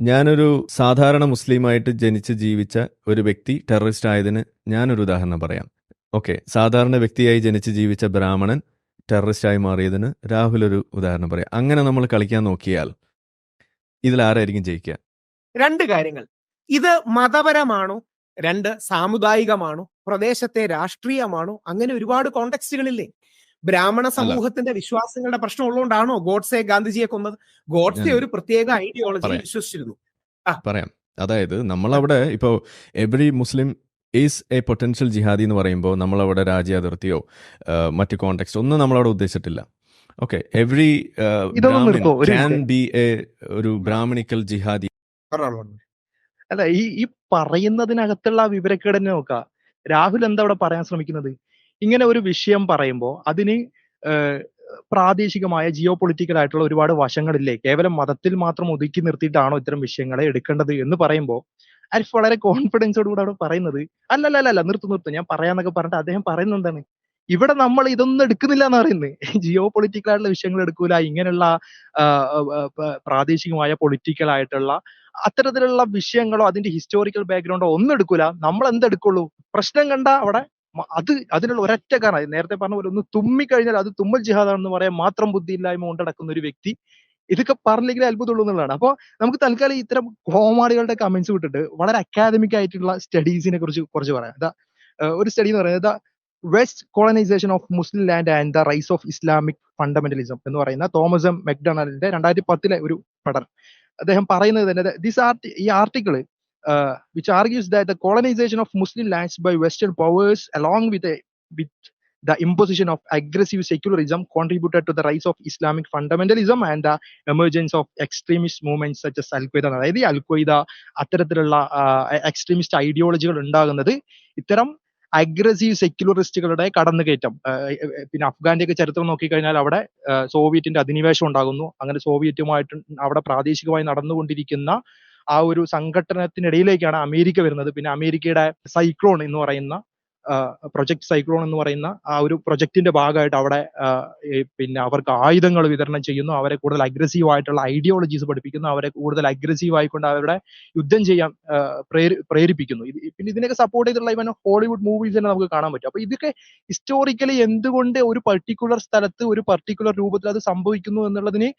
ഞാനൊരു സാധാരണ മുസ്ലിമായിട്ട് ജനിച്ച് ജീവിച്ച ഒരു വ്യക്തി ടെററിസ്റ്റ് ആയതിന് ഞാനൊരു ഉദാഹരണം പറയാം. ഓക്കെ സാധാരണ വ്യക്തിയായി ജനിച്ച് ജീവിച്ച ബ്രാഹ്മണൻ ടെററിസ്റ്റായി മാറിയതിന് രാഹുൽ ഒരു ഉദാഹരണം പറയാം. അങ്ങനെ നമ്മൾ കളിക്കാൻ നോക്കിയാൽ ഇതിൽ ആരായിരിക്കും ജയിക്കുക? രണ്ട് കാര്യങ്ങൾ. ഇത് മതപരമാണോ? രണ്ട് സാമുദായികമാണോ? പ്രദേശത്തെ രാഷ്ട്രീയമാണോ? അങ്ങനെ ഒരുപാട് കോണ്ടെക്സ്റ്റുകളില്ലേ ബ്രാഹ്മണ സമൂഹത്തിന്റെ വിശ്വാസങ്ങളുടെ പ്രശ്നം ഉള്ളതുകൊണ്ടാണോ ഗോഡ്സെ ഗാന്ധിജിയെ കൊന്നത്? ഗോഡ്സെ ഒരു പ്രത്യേക ഐഡിയോളജി വിശ്വസിച്ചിരുന്നു. പറയാം. അതായത് നമ്മളവിടെ ഇപ്പോ every Muslim is a potential jihadi എന്ന് പറയുമ്പോൾ നമ്മളവിടെ രാജ്യ അതിർത്തിയോ മറ്റ് കോണ്ടെക്സ്റ്റ് ഒന്നും നമ്മളവിടെ ഉദ്ദേശിച്ചിട്ടില്ല. Okay every can be a ഒരു ബ്രാഹ്മണിക്കൽ ജിഹാദി. അല്ല ഈ ഈ പറയുന്നതിനകത്തുള്ള ആ വിവരക്കേട് തന്നെ നോക്കുക രാഹുൽ എന്താ അവിടെ പറയാൻ ശ്രമിക്കുന്നത്? ഇങ്ങനെ ഒരു വിഷയം പറയുമ്പോൾ അതിന് പ്രാദേശികമായ ജിയോ പൊളിറ്റിക്കൽ ആയിട്ടുള്ള ഒരുപാട് വശങ്ങളില്ലേ? കേവലം മതത്തിൽ മാത്രം ഒതുക്കി നിർത്തിയിട്ടാണോ ഇത്തരം വിഷയങ്ങളെ എടുക്കേണ്ടത് എന്ന് പറയുമ്പോൾ അരിഫ് വളരെ കോൺഫിഡൻസോട് കൂടെ അവിടെ പറയുന്നത്. അല്ലല്ല അല്ല നിർത്തു നിർത്തു. ഞാൻ പറയാന്നൊക്കെ പറഞ്ഞിട്ട് അദ്ദേഹം പറയുന്നത് എന്താണ്? ഇവിടെ നമ്മൾ ഇതൊന്നും എടുക്കുന്നില്ല എന്ന് പറയുന്നത് ജിയോ പൊളിറ്റിക്കൽ ആയിട്ടുള്ള വിഷയങ്ങൾ എടുക്കൂല. ഇങ്ങനെയുള്ള പ്രാദേശികമായ പൊളിറ്റിക്കൽ ആയിട്ടുള്ള അത്തരത്തിലുള്ള വിഷയങ്ങളോ അതിന്റെ ഹിസ്റ്റോറിക്കൽ ബാക്ക്ഗ്രൗണ്ടോ ഒന്നും എടുക്കൂല. നമ്മൾ എന്തെടുക്കുള്ളൂ? പ്രശ്നം കണ്ട അവിടെ അത് അതിനുള്ള ഒരൊറ്റ കാരണം നേരത്തെ പറഞ്ഞ പോലെ ഒന്ന് തുമ്മിക്കഴിഞ്ഞാൽ അത് തുമ്മൽ ജിഹാദാണെന്ന് പറയാൻ മാത്രം ബുദ്ധിയില്ലായ്മ കൊണ്ടടക്കുന്ന ഒരു വ്യക്തി ഇതൊക്കെ പറഞ്ഞില്ലെങ്കിൽ അത്ഭുതമുള്ളൂ എന്നുള്ളതാണ്. അപ്പൊ നമുക്ക് തൽക്കാലം ഇത്തരം കോമാളികളുടെ കമന്റ്സ് വിട്ടിട്ട് വളരെ അക്കാദമിക് ആയിട്ടുള്ള സ്റ്റഡീസിനെ കുറിച്ച് കുറച്ച് പറയാം. ഇതാ ഒരു സ്റ്റഡി എന്ന് പറയുന്നത് west colonization of Muslim land and the rise of Islamic fundamentalism എന്ന് പറയുന്ന തോമസ് എം. മെക്ഡൊണാൾഡിന്റെ രണ്ടായിരത്തി പത്തിലെ ഒരു പഠനം. അദ്ദേഹം പറയുന്നത് തന്നെ ദിസ് ആർട്ടി ഈ article which that the colonization of Muslim lands by Western powers, along with, a, with the imposition of aggressive secularism contributed to the rise of Islamic fundamentalism and the emergence of extremist movements such as Al-Qaeda. അതായത് അൽ അൽഖ്വയ്ദ അത്തരത്തിലുള്ള extremist ഐഡിയോളജികൾ ഉണ്ടാകുന്നത് ഇത്തരം aggressive സെക്യുലറിസ്റ്റുകളുടെ കടന്നുകയറ്റം പിന്നെ അഫ്ഗാന്റെ ഒക്കെ ചരിത്രം നോക്കിക്കഴിഞ്ഞാൽ അവിടെ സോവിയറ്റിന്റെ അധിനിവേശം ഉണ്ടാകുന്നു അങ്ങനെ സോവിയറ്റുമായിട്ട് അവിടെ പ്രാദേശികമായി നടന്നുകൊണ്ടിരിക്കുന്ന ആ ഒരു സംഘടനത്തിനിടയിലേക്കാണ് അമേരിക്ക വരുന്നത്. പിന്നെ അമേരിക്കയുടെ സൈക്ലോൺ എന്ന് പറയുന്ന പ്രൊജക്ട് സൈക്ലോൺ എന്ന് പറയുന്ന ആ ഒരു പ്രൊജക്ടിന്റെ ഭാഗമായിട്ട് അവിടെ പിന്നെ അവർക്ക് ആയുധങ്ങൾ വിതരണം ചെയ്യുന്നു. അവരെ കൂടുതൽ അഗ്രസീവ് ആയിട്ടുള്ള ഐഡിയോളജീസ് പഠിപ്പിക്കുന്നു. അവരെ കൂടുതൽ അഗ്രസീവ് ആയിക്കൊണ്ട് അവരുടെ യുദ്ധം ചെയ്യാൻ പ്രേരി പ്രേരിപ്പിക്കുന്നു. പിന്നെ ഇതിനൊക്കെ സപ്പോർട്ട് ചെയ്തിട്ടുള്ള ഇവൻ ഹോളിവുഡ് മൂവീസ് തന്നെ നമുക്ക് കാണാൻ പറ്റും. അപ്പൊ ഇതൊക്കെ ഹിസ്റ്റോറിക്കലി എന്തുകൊണ്ട് ഒരു പർട്ടിക്കുലർ സ്ഥലത്ത് ഒരു പർട്ടിക്കുലർ രൂപത്തിൽ അത് സംഭവിക്കുന്നു എന്നുള്ളതിന്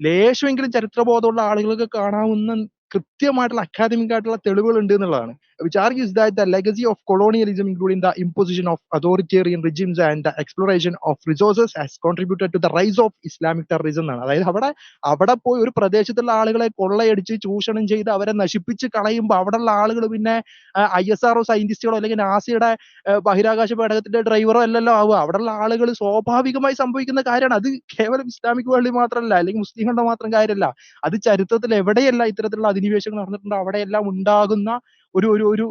ലേശമെങ്കിലും ചരിത്രബോധമുള്ള ആളുകൾക്ക് കാണാവുന്ന കൃത്യമായിട്ടുള്ള അക്കാദമിക് ആയിട്ടുള്ള തെളിവുകൾ ഉണ്ട് എന്നുള്ളതാണ്. Which argues that the legacy of colonialism, including the imposition of authoritarian regimes and the exploration of resources, has contributed to the rise of Islamic terrorism എന്നാണ്. അതായത് അവിടെ അവിടെ പോയി ഒരു പ്രദേശത്തുള്ള ആളുകളെ കൊള്ളയടിച്ച് ചൂഷണം ചെയ്ത് അവരെ നശിപ്പിച്ച് കളയുമ്പോൾ അവിടെയുള്ള ആളുകൾ പിന്നെ ഐ എസ് ആർഒ സയന്റിസ്റ്റുകളോ അല്ലെങ്കിൽ നാസിയുടെ ബഹിരാകാശ പേടകത്തിന്റെ ഡ്രൈവറോ അല്ലല്ലോ ആവുക. അവിടെയുള്ള ആളുകൾ സ്വാഭാവികമായി സംഭവിക്കുന്ന കാര്യമാണ്. അത് കേവലം ഇസ്ലാമിക് വേൾഡിൽ മാത്രമല്ല അല്ലെങ്കിൽ മുസ്ലിങ്ങളുടെ മാത്രം കാര്യമല്ല. അത് ചരിത്രത്തിൽ എവിടെയല്ല ഇത്തരത്തിലുള്ള അധിനിവേശങ്ങൾ നടന്നിട്ടുണ്ടോ അവിടെയെല്ലാം ഉണ്ടാകുന്ന ഒരു ഒരു ഒരു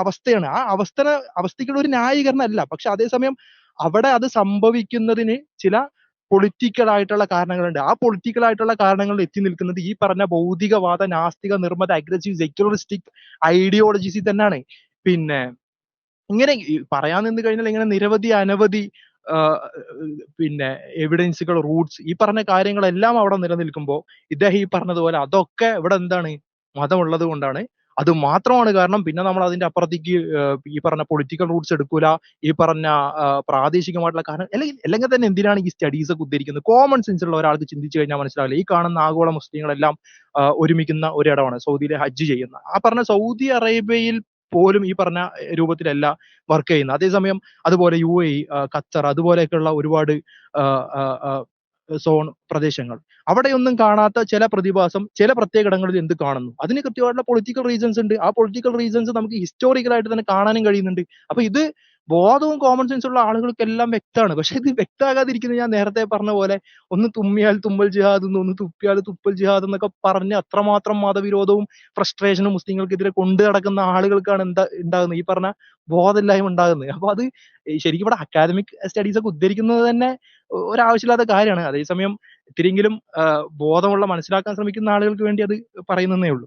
അവസ്ഥയാണ്. ആ അവസ്ഥ അവസ്ഥയ്ക്കുള്ള ഒരു ന്യായീകരണം അല്ല പക്ഷെ അതേസമയം അവിടെ അത് സംഭവിക്കുന്നതിന് ചില പൊളിറ്റിക്കൽ ആയിട്ടുള്ള കാരണങ്ങളുണ്ട്. ആ പൊളിറ്റിക്കൽ ആയിട്ടുള്ള കാരണങ്ങളിൽ എത്തി നിൽക്കുന്നത് ഈ പറഞ്ഞ ഭൗതികവാദ നാസ്തിക നിർമ്മത അഗ്രസീവ് സെക്യുലറിസ്റ്റിക് ഐഡിയോളജീസിൽ തന്നെയാണ്. പിന്നെ ഇങ്ങനെ പറയാൻ നിന്ന് കഴിഞ്ഞാൽ ഇങ്ങനെ നിരവധി അനവധി പിന്നെ എവിഡൻസുകൾ റൂട്ട്സ് ഈ പറഞ്ഞ കാര്യങ്ങളെല്ലാം അവിടെ നിലനിൽക്കുമ്പോൾ ഇദ്ദേഹം ഈ പറഞ്ഞതുപോലെ അതൊക്കെ ഇവിടെ എന്താണ് മതമുള്ളത് കൊണ്ടാണ് അത് മാത്രമാണ് കാരണം പിന്നെ നമ്മൾ അതിന്റെ അപ്പുറത്തേക്ക് ഈ പറഞ്ഞ പൊളിറ്റിക്കൽ റൂട്ട്സ് എടുക്കൂല ഈ പറഞ്ഞ പ്രാദേശികമായിട്ടുള്ള കാരണം അല്ലെങ്കിൽ അല്ലെങ്കിൽ തന്നെ എന്തിനാണ് ഈ സ്റ്റഡീസ് ഒക്കെ ഉദ്ധരിക്കുന്നത്? കോമൺ സെൻസ് ഉള്ള ഒരാൾക്ക് ചിന്തിച്ചു കഴിഞ്ഞാൽ മനസ്സിലാവില്ല. ഈ കാണുന്ന ആഗോള മുസ്ലിങ്ങളെല്ലാം ഒരുമിക്കുന്ന ഒരിടമാണ് സൗദിയിലെ ഹജ്ജ് ചെയ്യുന്ന. ആ പറഞ്ഞ സൗദി അറേബ്യയിൽ പോലും ഈ പറഞ്ഞ രൂപത്തിലല്ല വർക്ക് ചെയ്യുന്നത്. അതേസമയം അതുപോലെ യു എ ഖത്തർ അതുപോലെയൊക്കെയുള്ള ഒരുപാട് സോൺ പ്രദേശങ്ങൾ. അവിടെയൊന്നും കാണാത്ത ചില പ്രതിഭാസം ചില പ്രത്യേക ഇടങ്ങളിൽ എന്ത് കാണുന്നു? അതിന് കൃത്യമായിട്ടുള്ള പൊളിറ്റിക്കൽ റീസൺസ് ഉണ്ട്. ആ പൊളിറ്റിക്കൽ റീസൺസ് നമുക്ക് ഹിസ്റ്റോറിക്കലായിട്ട് തന്നെ കാണാനും കഴിയുന്നുണ്ട്. അപ്പൊ ഇത് ബോധവും കോമൺ സെൻസ് ഉള്ള ആളുകൾക്കെല്ലാം വ്യക്തമാണ്. പക്ഷെ ഇത് വ്യക്തമാകാതിരിക്കുന്നത് ഞാൻ നേരത്തെ പറഞ്ഞ പോലെ ഒന്ന് തുമ്മിയാൽ തുമ്പൽ ജിഹാദ് എന്ന് ഒന്ന് തുപ്പിയാൽ തുപ്പൽ ജിഹാദ് എന്നൊക്കെ പറഞ്ഞ് അത്രമാത്രം മതവിരോധവും ഫ്രസ്ട്രേഷനും മുസ്ലിങ്ങൾക്കെതിരെ കൊണ്ടു നടക്കുന്ന ആളുകൾക്കാണ് എന്താ ഉണ്ടാകുന്നത്? ഈ പറഞ്ഞ ബോധമില്ലായ്മ ഉണ്ടാകുന്നത്. അപ്പൊ അത് ശരിക്കും ഇവിടെ അക്കാദമിക് സ്റ്റഡീസ് ഒക്കെ ഉദ്ധരിക്കുന്നത് തന്നെ ഒരാവശ്യമില്ലാത്ത കാര്യമാണ്. അതേസമയം ഇത്തിരിയെങ്കിലും ബോധമുള്ള മനസ്സിലാക്കാൻ ശ്രമിക്കുന്ന ആളുകൾക്ക് വേണ്ടി അത് പറയുന്നതേ ഉള്ളൂ.